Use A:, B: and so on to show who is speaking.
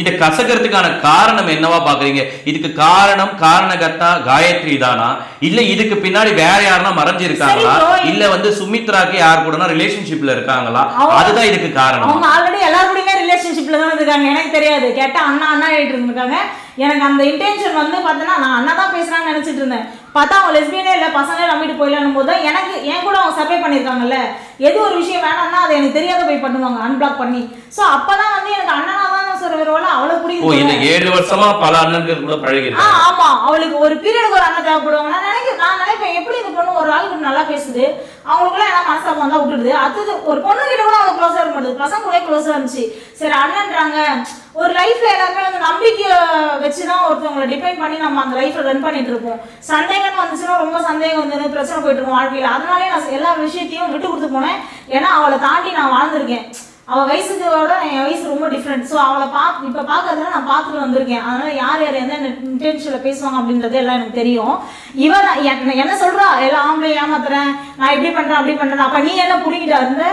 A: இதை கசக்கிறதுக்கான காரணம் என்னவா பாக்குறீங்க இதுக்கு காரணம் காரணகர்த்தா காயத்ரி தானா? இல்ல இதுக்கு பின்னாடி வேற யாருன்னா மறைஞ்சிருக்காங்களா?
B: சரி bro,
A: இல்ல வந்து சுமித்ராக்கு யார் கூடனா ரிலேஷன்ஷிப்ல இருக்காங்களா? அதுதான் இதுக்கு காரணம்.
B: அவங்க ஆல்ரெடி எல்லாரும் கூடயுமே ரிலேஷன்ஷிப்ல தான் இருக்காங்க. எனக்கு தெரியாது. கேட்டா அண்ணா அண்ணா ஆயிட்டு இருந்திருக்காங்க. எனக்கு அந்த இன்டென்ஷன் வந்து பார்த்தீங்கன்னா நான் அண்ணா தான் பேசுறான்னு நினைச்சிட்டு இருந்தேன். பார்த்தா அவங்க லெஸ்பியனே இல்லை பசங்களே நம்பிட்டு போயிடலான்னு போது எனக்கு என் கூட அவங்க சர்வே பண்ணியிருக்காங்கல்ல. எது ஒரு விஷயம் வேணாம்னா அதை எனக்கு தெரியாத போய் பண்ணுவாங்க. அன்பிளாக் பண்ணி. ஸோ அப்பதான் வந்து எனக்கு அண்ணனா தான் சொல்ற வருவாள் அவ்வளோ
A: ஓ இந்த ஏழு வருஷமா பல அண்ணன்கள் கூட பழகி
B: ஆமா. அவளுக்கு ஒரு பீரியடுக்கு ஒரு அண்ணன் தேவைப்படுவாங்க நான் நினைக்கிறேன் நான் நினைப்பேன் எப்படி இந்த பொண்ணு ஒரு ஆளுக்கு நல்லா பேசுது? அவங்களுக்குள்ள எல்லாம் மனசாபம் வந்தா விட்டுடுது. அடுத்தது ஒரு பொண்ணு கிட்ட கூட அவங்க க்ளோஸா இருக்க மாட்டேது பசங்க கூட க்ளோஸா இருந்துச்சு. சரி அண்ணன்றாங்க. ஒரு லைஃப்ல எல்லாருமே வந்து நம்பிக்கைய வச்சுதான் ஒருத்தவங்களை டிபெண்ட் பண்ணி நம்ம அந்த லைஃப்ல ரன் பண்ணிட்டு இருப்போம். சந்தேகம் வந்துச்சுன்னா ரொம்ப சந்தேகம் வந்து பிரச்சனை போயிட்டு இருக்கும் வாழ்க்கையில. அதனாலே நான் எல்லா விஷயத்தையும் விட்டு கொடுத்து போனேன். ஏன்னா அவளை தாண்டி நான் வாழ்ந்திருக்கேன். அவ வயசுக்கு விட என் வயசு ரொம்ப டிஃப்ரெண்ட் ஸோ அவளை பா இப்போ பார்க்கறதுல நான் பார்த்துட்டு வந்திருக்கேன். அதனால யார் யார் எந்த இன்டென்ஷனில் பேசுவாங்க அப்படின்றது எல்லாம் எனக்கு தெரியும். இவன் என்ன- என்ன சொல்றா? எல்லாம் ஆம்பளை ஏமாத்துறேன். நான் இப்படி பண்றேன் அப்படி பண்றேன். அப்ப நீ என்ன புடிங்கிட்டா இருந்த